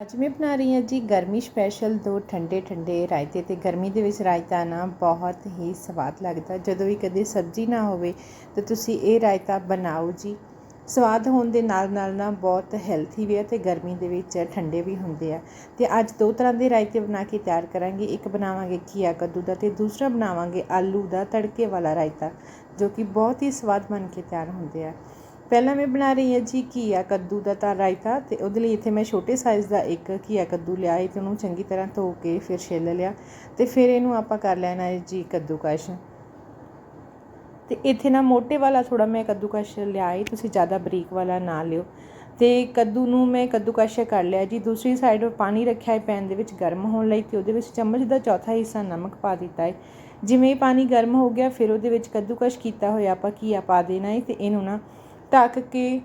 ਅੱਜ ਮੈਂ ਬਣਾ ਰਹੀ ਹਾਂ ਜੀ ਗਰਮੀ ਸਪੈਸ਼ਲ ਦੋ ਠੰਡੇ ਠੰਡੇ ਰਾਇਤੇ ਤੇ ਗਰਮੀ ਦੇ ਵਿੱਚ ਰਾਇਤਾ ਨਾ ਬਹੁਤ ਹੀ ਸਵਾਦ ਲੱਗਦਾ। ਜਦੋਂ ਵੀ ਕਦੇ ਸਬਜ਼ੀ ਨਾ ਹੋਵੇ ਤਾਂ ਤੁਸੀਂ ਇਹ ਰਾਇਤਾ ਬਣਾਓ ਜੀ। ਸਵਾਦ ਹੋਣ ਦੇ ਨਾਲ ਨਾਲ ਨਾ ਬਹੁਤ ਹੈਲਥੀ ਵੀ ਹੈ ਤੇ ਗਰਮੀ ਦੇ ਵਿੱਚ ਠੰਡੇ ਵੀ ਹੁੰਦੇ ਆ। ਤੇ ਅੱਜ ਦੋ ਤਰ੍ਹਾਂ ਦੇ ਰਾਇਤੇ ਬਣਾ ਕੇ ਤਿਆਰ ਕਰਾਂਗੇ। ਇੱਕ ਬਣਾਵਾਂਗੇ ਘੀਆ ਕੱਦੂ ਦਾ ਤੇ ਦੂਸਰਾ ਬਣਾਵਾਂਗੇ ਆਲੂ ਦਾ ਤੜਕੇ ਵਾਲਾ ਰਾਇਤਾ ਜੋ ਕਿ ਬਹੁਤ ਹੀ ਸਵਾਦ ਬਣ ਕੇ ਤਿਆਰ ਹੁੰਦੇ ਆ। ਪਹਿਲਾਂ ਮੈਂ ਬਣਾ ਰਹੀ ਹਾਂ ਜੀ ਘੀਆ ਕੱਦੂ ਦਾ ਤਾਂ ਰਾਇਤਾ ਤੇ ਉਹਦੇ ਲਈ ਇੱਥੇ ਮੈਂ ਛੋਟੇ ਸਾਈਜ਼ ਦਾ ਇੱਕ ਘੀਆ ਕੱਦੂ ਲਿਆ ਹੈ ਤੇ ਉਹਨੂੰ ਚੰਗੀ ਤਰ੍ਹਾਂ ਧੋ ਕੇ ਫਿਰ ਛਿੱਲ ਲਿਆ ਤੇ ਫਿਰ ਇਹਨੂੰ ਆਪਾਂ ਕਰ ਲੈਣਾ ਹੈ ਜੀ ਕੱਦੂਕਸ਼। ਤੇ ਇੱਥੇ ਨਾ ਮੋਟੇ ਵਾਲਾ ਥੋੜਾ ਮੈਂ ਕੱਦੂਕਸ਼ ਲਿਆ ਹੈ ਤੁਸੀਂ ਜ਼ਿਆਦਾ ਬਰੀਕ ਵਾਲਾ ਨਾ ਲਿਓ। ਤੇ ਕੱਦੂ ਨੂੰ ਮੈਂ ਕੱਦੂਕਸ਼ ਕਰ ਲਿਆ ਜੀ। ਦੂਸਰੀ ਸਾਈਡ ਪਾਣੀ ਰੱਖਿਆ ਹੈ ਪੈਨ ਦੇ ਵਿੱਚ ਗਰਮ ਹੋਣ ਲਈ ਤੇ ਉਹਦੇ ਵਿੱਚ ਚਮਚ ਦਾ ਚੌਥਾ ਹਿੱਸਾ ਨਮਕ ਪਾ ਦਿੱਤਾ ਹੈ। ਜਿਵੇਂ ਇਹ ਪਾਣੀ ਗਰਮ ਹੋ ਗਿਆ, ਫਿਰ ਉਹਦੇ ਵਿੱਚ ਕੱਦੂਕਸ਼ ਕੀਤਾ ਹੋਇਆ ਆਪਾਂ ਘੀਆ ਪਾ ਦੇਣਾ ਹੈ ਤੇ ਇਹਨੂੰ ਨਾ ਢੱਕ ਕੇ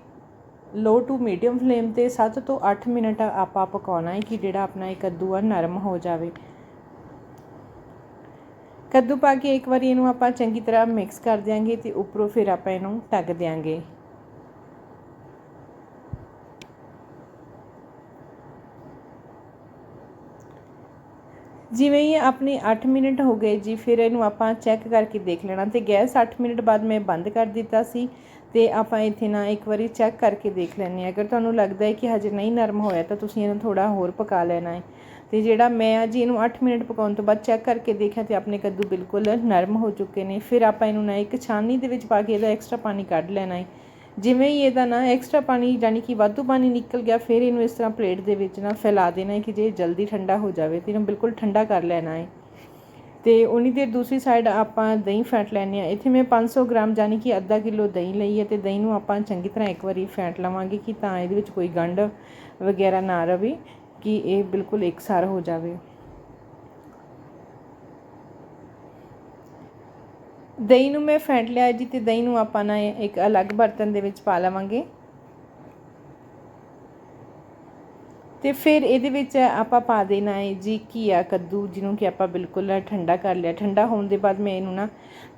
ਲੋ ਟੂ ਮੀਡੀਅਮ ਫਲੇਮ ਤੇ 7 ਤੋਂ 8 ਮਿੰਟ ਆਪਾਂ ਪਕਾਉਣਾ ਹੈ ਕਿ ਜਿਹੜਾ ਆਪਣਾ ਇਹ ਕੱਦੂ ਆ ਨਰਮ ਹੋ ਜਾਵੇ। ਕੱਦੂ ਪਾ ਕੇ ਇੱਕ ਵਾਰੀ ਇਹਨੂੰ ਆਪਾਂ ਚੰਗੀ ਤਰ੍ਹਾਂ ਮਿਕਸ ਕਰ ਦਿਆਂਗੇ ਤੇ ਉੱਪਰੋਂ ਫਿਰ ਆਪਾਂ ਇਹਨੂੰ ਢੱਕ ਦਿਆਂਗੇ। ਜਿਵੇਂ ਹੀ ਆਪਣੇ 8 ਮਿੰਟ ਹੋ ਗਏ ਜੀ, ਫਿਰ ਇਹਨੂੰ ਆਪਾਂ ਚੈੱਕ ਕਰਕੇ ਦੇਖ ਲੈਣਾ ਤੇ ਗੈਸ 8 ਮਿੰਟ ਬਾਅਦ ਮੈਂ ਬੰਦ ਕਰ ਦਿੱਤਾ ਸੀ। ਤੇ ਆਪਾਂ ਇੱਥੇ ਨਾ ਇੱਕ ਵਾਰੀ ਚੈੱਕ ਕਰਕੇ ਦੇਖ ਲੈਣੇ ਆ ਅਗਰ ਤੁਹਾਨੂੰ ਲੱਗਦਾ ਹੈ ਕਿ ਹਜੇ ਨਹੀਂ ਨਰਮ ਹੋਇਆ, ਤਾਂ ਤੁਸੀਂ ਇਹਨੂੰ ਥੋੜਾ ਹੋਰ ਪਕਾ ਲੈਣਾ ਹੈ। ਤੇ ਜਿਹੜਾ ਮੈਂ ਜੀ ਇਹਨੂੰ 8 ਮਿੰਟ ਪਕਾਉਣ ਤੋਂ ਬਾਅਦ ਚੈੱਕ ਕਰਕੇ ਦੇਖਿਆ ਤੇ ਆਪਣੇ ਕੱਦੂ ਬਿਲਕੁਲ ਨਰਮ ਹੋ ਚੁੱਕੇ ਨੇ। ਫਿਰ ਆਪਾਂ ਇਹਨੂੰ ਨਾ ਇੱਕ ਛਾਨੀ ਦੇ ਵਿੱਚ ਪਾ ਕੇ ਇਹਦਾ ਐਕਸਟਰਾ ਪਾਣੀ ਕੱਢ ਲੈਣਾ ਹੈ। ਜਿਵੇਂ ਹੀ ਇਹਦਾ ਨਾ ਐਕਸਟਰਾ ਪਾਣੀ ਯਾਨੀ ਕਿ ਵਾਧੂ ਪਾਣੀ ਨਿਕਲ ਗਿਆ, ਫਿਰ ਇਹਨੂੰ ਇਸ ਤਰ੍ਹਾਂ ਪਲੇਟ ਦੇ ਵਿੱਚ ਨਾ ਫੈਲਾ ਦੇਣਾ ਹੈ ਕਿ ਜੇ ਜਲਦੀ ਠੰਡਾ ਹੋ ਜਾਵੇ, ਤੇ ਇਹਨੂੰ ਬਿਲਕੁਲ ਠੰਡਾ ਕਰ ਲੈਣਾ ਹੈ। ਅਤੇ ਉਨੀ ਦੇਰ ਦੂਸਰੀ ਸਾਈਡ ਆਪਾਂ ਦਹੀਂ ਫੈਂਟ ਲੈਂਦੇ ਹਾਂ। ਇੱਥੇ ਮੈਂ ਪੰਜ ਸੌ ਗ੍ਰਾਮ ਯਾਨੀ ਕਿ ਅੱਧਾ ਕਿਲੋ ਦਹੀਂ ਲਈ ਹੈ ਤੇ ਦਹੀਂ ਨੂੰ ਆਪਾਂ ਚੰਗੀ ਤਰ੍ਹਾਂ ਇੱਕ ਵਾਰੀ ਫੈਂਟ ਲਵਾਂਗੇ ਕਿ ਤਾਂ ਇਹਦੇ ਵਿੱਚ ਕੋਈ ਗੰਢ ਵਗੈਰਾ ਨਾ ਰਵੇ ਕਿ ਇਹ ਬਿਲਕੁਲ ਇਕਸਾਰ ਹੋ ਜਾਵੇ। ਦਹੀਂ ਨੂੰ ਮੈਂ ਫੈਂਟ ਲਿਆ ਜੀ ਤੇ ਦਹੀਂ ਨੂੰ ਆਪਾਂ ਨਾ ਇੱਕ ਅਲੱਗ ਬਰਤਨ ਦੇ ਵਿੱਚ ਪਾ ਲਵਾਂਗੇ। ਅਤੇ ਫਿਰ ਇਹਦੇ ਵਿੱਚ ਆਪਾਂ ਪਾ ਦੇਣਾ ਹੈ ਜੀ ਘੀਆ, ਕੱਦੂ, ਜਿਹਨੂੰ ਕਿ ਆਪਾਂ ਬਿਲਕੁਲ ਠੰਡਾ ਕਰ ਲਿਆ। ਠੰਡਾ ਹੋਣ ਦੇ ਬਾਅਦ ਮੈਂ ਇਹਨੂੰ ਨਾ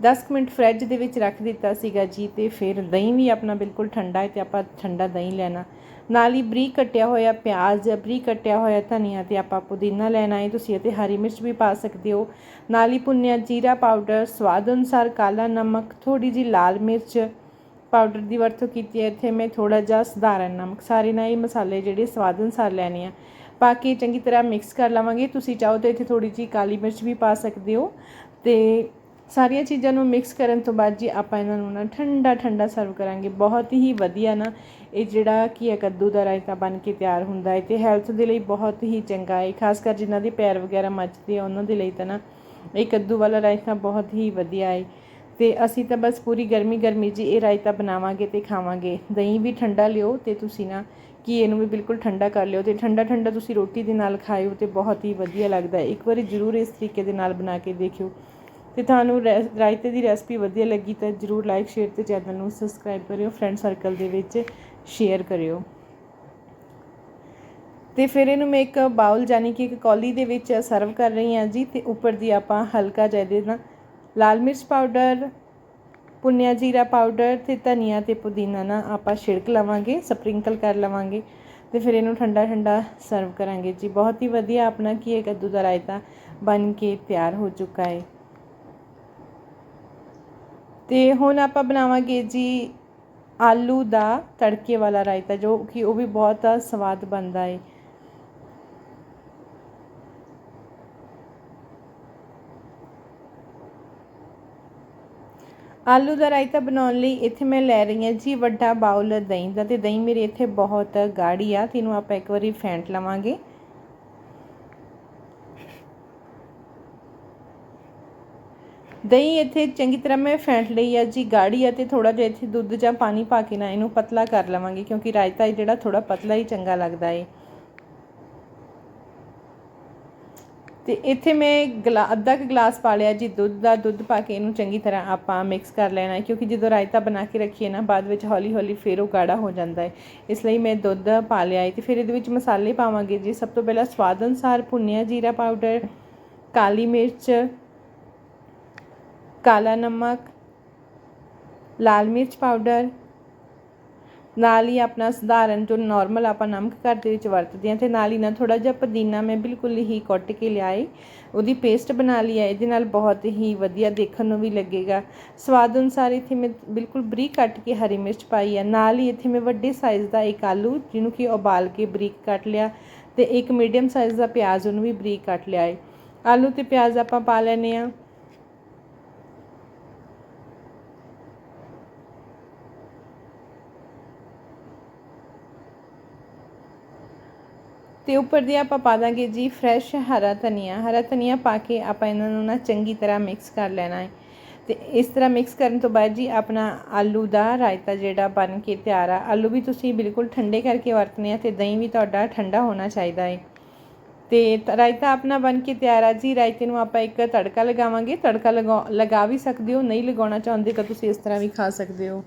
10 ਮਿੰਟ ਫ੍ਰਿਜ ਦੇ ਵਿੱਚ ਰੱਖ ਦਿੱਤਾ ਸੀਗਾ ਜੀ ਤੇ ਫਿਰ ਦਹੀਂ ਵੀ ਆਪਣਾ ਬਿਲਕੁਲ ਠੰਡਾ ਹੈ ਤੇ ਆਪਾਂ ਠੰਡਾ ਦਹੀਂ ਲੈਣਾ। ਨਾਲ ਹੀ ਬਰੀਕ ਕੱਟਿਆ ਹੋਇਆ ਪਿਆਜ਼, ਬਰੀਕ ਕੱਟਿਆ ਹੋਇਆ ਧਨੀਆ ਤੇ ਆਪਾਂ ਪੁਦੀਨਾ ਲੈਣਾ ਹੈ। ਤੁਸੀਂ ਅਤੇ ਹਰੀ ਮਿਰਚ ਵੀ ਪਾ ਸਕਦੇ ਹੋ। ਨਾਲ ਹੀ ਭੁੰਨਿਆ ਜੀਰਾ ਪਾਊਡਰ, ਸਵਾਦ ਅਨੁਸਾਰ ਕਾਲਾ ਨਮਕ ਥੋੜੀ ਜੀ ਲਾਲ ਮਿਰਚ ਪਾਊਡਰ ਦੀ ਵਰਤੋਂ ਕੀਤੀ ਹੈ। ਇੱਥੇ ਮੈਂ ਥੋੜਾ ਜਿਹਾ ਸਧਾਰਨ ਨਮਕ ਸਾਰੇ ਨਾਲ ਇਹ ਮਸਾਲੇ ਜਿਹੜੇ ਸਵਾਦ ਅਨੁਸਾਰ ਲੈਣੇ ਆ। ਪਾ ਕੇ ਚੰਗੀ ਤਰ੍ਹਾਂ ਮਿਕਸ ਕਰ ਲਵਾਂਗੇ। ਤੁਸੀਂ ਚਾਹੋ ਤਾਂ ਇੱਥੇ ਥੋੜੀ ਜੀ ਕਾਲੀ ਮਿਰਚ ਵੀ ਪਾ ਸਕਦੇ ਹੋ। ਤੇ ਸਾਰੀਆਂ ਚੀਜ਼ਾਂ ਨੂੰ ਮਿਕਸ ਕਰਨ ਤੋਂ ਬਾਅਦ ਜੀ ਆਪਾਂ ਇਹਨਾਂ ਨੂੰ ਨਾ ਠੰਡਾ ਠੰਡਾ ਸਰਵ ਕਰਾਂਗੇ। ਬਹੁਤ ਹੀ ਵਧੀਆ ਨਾ ਇਹ ਜਿਹੜਾ ਕੀ ਹੈ, ਕੱਦੂ ਦਾ ਰਾਇਤਾ ਬਣ ਕੇ ਤਿਆਰ ਹੁੰਦਾ ਹੈ ਤੇ ਹੈਲਥ ਦੇ ਲਈ ਬਹੁਤ ਹੀ ਚੰਗਾ ਹੈ। ਖਾਸ ਕਰ ਜਿਨ੍ਹਾਂ ਦੇ ਪੈਰ ਵਗੈਰਾ ਮੱਚਦੇ ਆ, ਉਹਨਾਂ ਦੇ ਲਈ ਤਾਂ ਨਾ ਇਹ ਕੱਦੂ ਵਾਲਾ ਰਾਇਤਾ ਬਹੁਤ ਹੀ ਵਧੀਆ ਹੈ। ਤੇ ਅਸੀਂ ਤਾਂ ਬਸ ਪੂਰੀ ਗਰਮੀ ਗਰਮੀ ਜੀ ਇਹ ਰਾਇਤਾ ਬਣਾਵਾਂਗੇ ਤੇ ਖਾਵਾਂਗੇ। ਦਹੀਂ ਵੀ ਠੰਡਾ ਲਿਓ ਤੇ ਤੁਸੀਂ ਨਾ ਘੀਏ ਨੂੰ ਵੀ ਬਿਲਕੁਲ ਠੰਡਾ ਕਰ ਲਿਓ ਤੇ ਠੰਡਾ ਠੰਡਾ ਤੁਸੀਂ ਰੋਟੀ ਦੇ ਨਾਲ ਖਾਇਓ ਤੇ ਬਹੁਤ ਹੀ ਵਧੀਆ ਲੱਗਦਾ ਇੱਕ ਵਾਰੀ ਜ਼ਰੂਰ ਇਸ ਤਰੀਕੇ ਦੇ ਨਾਲ ਬਣਾ ਕੇ ਦੇਖਿਓ। ਤੇ ਤੁਹਾਨੂੰ ਰਾਇਤੇ ਦੀ ਰੈਸਪੀ ਵਧੀਆ ਲੱਗੀ ਤਾਂ ਜਰੂਰ ਲਾਈਕ ਸ਼ੇਅਰ ਤੇ ਚੈਨਲ ਨੂੰ ਸਬਸਕ੍ਰਾਈਬ ਕਰਿਓ ਫਰੈਂਡ ਸਰਕਲ ਦੇ ਵਿੱਚ ਸ਼ੇਅਰ ਕਰਿਓ। ਤੇ ਫਿਰ ਇਹਨੂੰ ਮੈਂ ਇੱਕ ਬਾਉਲ ਜਾਨੀ ਕਿ ਇੱਕ ਕੌਲੀ ਦੇ ਵਿੱਚ ਸਰਵ ਕਰ ਰਹੀ ਹਾਂ ਜੀ ਤੇ ਉੱਪਰ ਦੀ ਆਪਾਂ ਹਲਕਾ ਜਿਹਾ ਦੇ ਨਾ ਲਾਲ ਮਿਰਚ ਪਾਊਡਰ ਪੁੰਨਿਆ ਜੀਰਾ ਪਾਊਡਰ ਤੇ ਧਨੀਆ ਤੇ ਪੁਦੀਨਾ ਨਾ ਆਪਾਂ ਛਿੜਕ ਲਵਾਂਗੇ ਸਪ੍ਰਿੰਕਲ ਕਰ ਲਵਾਂਗੇ ਤੇ ਫਿਰ ਇਹਨੂੰ ਠੰਡਾ ਠੰਡਾ ਸਰਵ ਕਰਾਂਗੇ। ਜੀ, ਬਹੁਤ ਹੀ ਵਧੀਆ ਆਪਣਾ ਕੀ ਹੈ, ਕੱਦੂ ਦਾ ਰਾਇਤਾ ਬਣ ਕੇ ਤਿਆਰ ਹੋ ਚੁੱਕਾ ਹੈ। ਤੇ ਹੁਣ ਆਪਾਂ ਬਣਾਵਾਂਗੇ ਜੀ ਆਲੂ ਦਾ ਤੜਕੇ ਵਾਲਾ ਰਾਇਤਾ, ਜੋ ਕਿ ਉਹ ਵੀ ਬਹੁਤ ਸਵਾਦ ਬਣਦਾ ਹੈ। ਆਲੂ ਦਾ ਰਾਇਤਾ ਬਣਾਉਣ ਲਈ ਇੱਥੇ ਮੈਂ ਲੈ ਰਹੀ ਹਾਂ ਜੀ ਵੱਡਾ ਬਾਉਲ ਦਹੀਂ ਦਾ ਤੇ ਦਹੀਂ ਮੇਰੇ ਇੱਥੇ ਬਹੁਤ ਗਾੜੀ ਆ, ਤੇ ਇਹਨੂੰ ਆਪਾਂ ਇੱਕ ਵਾਰੀ ਫੈਂਟ ਲਵਾਂਗੇ। ਦਹੀਂ ਇੱਥੇ ਚੰਗੀ ਤਰ੍ਹਾਂ ਮੈਂ ਫੈਂਟ ਲਈ ਆ ਜੀ ਗਾੜੀ ਆ ਤੇ ਥੋੜਾ ਜਿਹਾ ਇੱਥੇ ਦੁੱਧ ਜਾਂ ਪਾਣੀ ਪਾ ਕੇ ਨਾ ਇਹਨੂੰ ਪਤਲਾ ਕਰ ਲਵਾਂਗੇ ਕਿਉਂਕਿ ਰਾਇਤਾ ਜਿਹੜਾ ਥੋੜਾ ਪਤਲਾ ਹੀ ਚੰਗਾ ਲੱਗਦਾ ਏ। ਤੇ ਇੱਥੇ ਮੈਂ ਗਲਾ, ਅੱਧਾ ਕੁ ਗਲਾਸ ਪਾ ਲਿਆ ਜੀ, ਦੁੱਧ ਦਾ ਦੁੱਧ ਪਾ ਕੇ ਇਹਨੂੰ ਚੰਗੀ ਤਰ੍ਹਾਂ ਆਪਾਂ ਮਿਕਸ ਕਰ ਲੈਣਾ ਹੈ ਕਿਉਂਕਿ ਜਦੋਂ ਰਾਇਤਾ ਬਣਾ ਕੇ ਰੱਖੀਏ ਨਾ, ਬਾਅਦ ਵਿੱਚ ਹੌਲੀ ਹੌਲੀ ਫਿਰ ਉਹ ਗਾੜਾ ਹੋ ਜਾਂਦਾ ਹੈ। ਇਸ ਲਈ ਮੈਂ ਦੁੱਧ ਪਾ ਲਿਆ ਹੈ ਤੇ ਫਿਰ ਇਹਦੇ ਵਿੱਚ ਮਸਾਲੇ ਪਾਵਾਂਗੇ ਜੀ। ਸਭ ਤੋਂ ਪਹਿਲਾਂ ਸਵਾਦ ਅਨੁਸਾਰ ਭੁੰਨਿਆ ਜੀਰਾ ਪਾਊਡਰ, ਕਾਲੀ ਮਿਰਚ, ਕਾਲਾ ਨਮਕ, ਲਾਲ ਮਿਰਚ ਪਾਊਡਰ ਨਾਲ ਹੀ ਆਪਣਾ ਸਧਾਰਨ ਜੋ ਨਾਰਮਲ ਆਪਾਂ ਨਮਕ ਘਰ ਦੇ ਵਿੱਚ ਵਰਤਦੇ ਹਾਂ ਤੇ ਨਾਲ ਹੀ ਨਾ ਥੋੜਾ ਜਿਹਾ ਪੁਦੀਨਾ ਮੈਂ ਬਿਲਕੁਲ ਹੀ ਕੁੱਟ ਕੇ ਲਿਆਏ। ਉਹਦੀ ਪੇਸਟ ਬਣਾ ਲਈ ਹੈ, ਇਹਦੇ ਨਾਲ ਬਹੁਤ ਹੀ ਵਧੀਆ ਦੇਖਣ ਨੂੰ ਵੀ ਲੱਗੇਗਾ। ਸਵਾਦ ਅਨੁਸਾਰ ਇੱਥੇ ਮੈਂ ਬਿਲਕੁਲ ਬਰੀਕ ਕੱਟ ਕੇ ਹਰੀ ਮਿਰਚ ਪਾਈ ਹੈ। ਨਾਲ ਹੀ ਇੱਥੇ ਮੈਂ ਵੱਡੇ ਸਾਈਜ਼ ਦਾ ਇੱਕ ਆਲੂ, ਜਿਹਨੂੰ ਕਿ ਉਬਾਲ ਕੇ ਬਰੀਕ ਕੱਟ ਲਿਆ ਤੇ ਇੱਕ ਮੀਡੀਅਮ ਸਾਈਜ਼ ਦਾ ਪਿਆਜ਼, ਉਹਨੂੰ ਵੀ ਬਰੀਕ ਕੱਟ ਲਿਆ ਹੈ। ਆਲੂ ਤੇ ਪਿਆਜ਼ ਆਪਾਂ ਪਾ ਲੈਨੇ ਆ ਤੇ ਉੱਪਰ ਦੀ ਆਪਾਂ ਪਾ ਦਾਂਗੇ ਜੀ ਫਰੈਸ਼ ਹਰਾ ਧਨੀਆ। ਹਰਾ ਧਨੀਆ ਪਾ ਕੇ ਆਪਾਂ ਇਹਨਾਂ ਨੂੰ ਨਾ ਚੰਗੀ ਤਰ੍ਹਾਂ ਮਿਕਸ ਕਰ ਲੈਣਾ ਹੈ। ਤੇ ਇਸ ਤਰ੍ਹਾਂ ਮਿਕਸ ਕਰਨ ਤੋਂ ਬਾਅਦ ਜੀ ਆਪਣਾ ਆਲੂ ਦਾ ਰਾਇਤਾ ਜਿਹੜਾ ਬਣ ਕੇ ਤਿਆਰ ਆ। ਆਲੂ ਵੀ ਤੁਸੀਂ ਬਿਲਕੁਲ ਠੰਡੇ ਕਰਕੇ ਵਰਤਨੇ ਆ ਤੇ ਦਹੀਂ ਵੀ ਤੁਹਾਡਾ ਠੰਡਾ ਹੋਣਾ ਚਾਹੀਦਾ ਹੈ। ਤੇ ਰਾਇਤਾ ਆਪਣਾ ਬਣ ਕੇ ਤਿਆਰ ਆ ਜੀ। ਰਾਇਤੇ ਨੂੰ ਆਪਾਂ ਇੱਕ ਤੜਕਾ ਲਗਾਵਾਂਗੇ। ਤੜਕਾ ਲਗਾ ਲਗਾ ਵੀ ਸਕਦੇ ਹੋ, ਨਹੀਂ ਲਗਾਉਣਾ ਚਾਹੁੰਦੇ ਤਾਂ ਤੁਸੀਂ ਇਸ ਤਰ੍ਹਾਂ ਵੀ ਖਾ ਸਕਦੇ ਹੋ।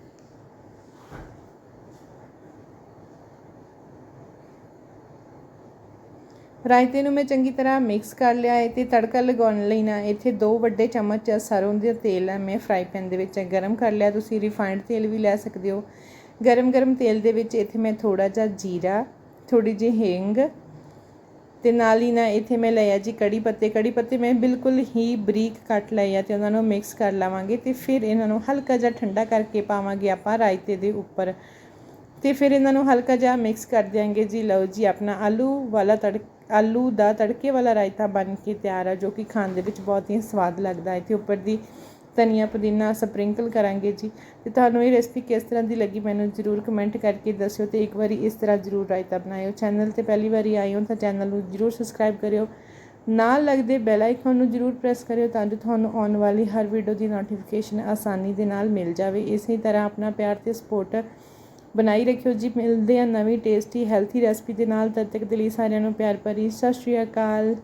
ਰਾਇਤੇ ਨੂੰ ਮੈਂ ਚੰਗੀ ਤਰ੍ਹਾਂ ਮਿਕਸ ਕਰ ਲਿਆ ਹੈ ਤੇ ਤੜਕਾ ਲਗਾਉਣ ਲਈ ਨਾ ਇੱਥੇ ਦੋ ਵੱਡੇ ਚਮਚ ਸਰੋਂ ਦੇ ਤੇਲ ਹੈ, ਮੈਂ ਫਰਾਈ ਪੈਨ ਦੇ ਵਿੱਚ ਗਰਮ ਕਰ ਲਿਆ। ਤੁਸੀਂ ਰਿਫਾਈਨਡ ਤੇਲ ਵੀ ਲੈ ਸਕਦੇ ਹੋ। ਗਰਮ ਗਰਮ ਤੇਲ ਦੇ ਵਿੱਚ ਇੱਥੇ ਮੈਂ ਥੋੜਾ ਜਿਹਾ ਜੀਰਾ ਥੋੜੀ ਜਿਹੀ ਹਿੰਗ ਤੇ ਨਾਲ ਹੀ ਨਾ ਇੱਥੇ ਮੈਂ ਲਿਆ ਜੀ ਕੜੀ ਪੱਤੇ। ਕੜੀ ਪੱਤੇ ਮੈਂ ਬਿਲਕੁਲ ਹੀ ਬਰੀਕ ਕੱਟ ਲਏ ਆ ਤੇ ਉਹਨਾਂ ਨੂੰ ਮਿਕਸ ਕਰ ਲਵਾਂਗੇ ਤੇ ਫਿਰ ਇਹਨਾਂ ਨੂੰ ਹਲਕਾ ਜਿਹਾ ਠੰਡਾ ਕਰਕੇ ਪਾਵਾਂਗੇ ਆਪਾਂ ਰਾਇਤੇ ਦੇ ਉੱਪਰ। ਤੇ ਫਿਰ ਇਹਨਾਂ ਨੂੰ ਹਲਕਾ ਜਿਹਾ ਮਿਕਸ ਕਰ ਦਿਆਂਗੇ ਜੀ। ਲਓ ਜੀ, ਆਪਣਾ ਆਲੂ ਵਾਲਾ ਤੜਕ ਆਲੂ ਦਾ ਤੜਕੇ ਵਾਲਾ ਰਾਇਤਾ ਬਣ ਕੇ ਤਿਆਰ ਆ, ਜੋ ਕਿ ਖਾਣ ਦੇ ਵਿੱਚ ਬਹੁਤ ਹੀ ਸਵਾਦ ਲੱਗਦਾ ਹੈ। ਤੇ ਉੱਪਰ ਦੀ ਧਨੀਆ ਪੁਦੀਨਾ ਸਪਰਿੰਕਲ ਕਰਾਂਗੇ ਜੀ। ਤੇ ਤੁਹਾਨੂੰ ਇਹ ਰੈਸਪੀ ਕਿਸ ਤਰ੍ਹਾਂ ਦੀ ਲੱਗੀ ਮੈਨੂੰ ਜ਼ਰੂਰ ਕਮੈਂਟ ਕਰਕੇ ਦੱਸਿਓ ਤੇ ਇੱਕ ਵਾਰੀ ਇਸ ਤਰ੍ਹਾਂ ਜ਼ਰੂਰ ਰਾਇਤਾ ਬਣਾਇਓ। ਚੈਨਲ ਤੇ ਪਹਿਲੀ ਵਾਰੀ ਆਏ ਹੋ ਤਾਂ ਚੈਨਲ ਨੂੰ ਜ਼ਰੂਰ ਸਬਸਕ੍ਰਾਈਬ ਕਰਿਓ। ਨਾਲ ਲੱਗਦੇ ਬੈਲ ਆਈਕਨ ਨੂੰ ਜ਼ਰੂਰ ਪ੍ਰੈਸ ਕਰਿਓ ਤਾਂ ਜੋ ਤੁਹਾਨੂੰ ਆਉਣ ਵਾਲੀ ਹਰ ਵੀਡੀਓ ਦੀ ਨੋਟੀਫਿਕੇਸ਼ਨ ਆਸਾਨੀ ਦੇ ਨਾਲ ਮਿਲ ਜਾਵੇ। ਇਸੇ ਤਰ੍ਹਾਂ ਆਪਣਾ ਪਿਆਰ ਤੇ ਸਪੋਰਟ ਬਣਾਈ ਰੱਖਿਓ ਜੀ। ਮਿਲਦੇ ਆ ਨਵੀਂ ਟੇਸਟੀ ਹੈਲਥੀ ਰੈਸਪੀ ਦੇ ਨਾਲ। ਤਦ ਤੱਕ ਦੇ ਲਈ ਸਾਰਿਆਂ ਨੂੰ ਪਿਆਰ ਭਰੀ। ਸਤਿ ਸ਼੍ਰੀ ਅਕਾਲ।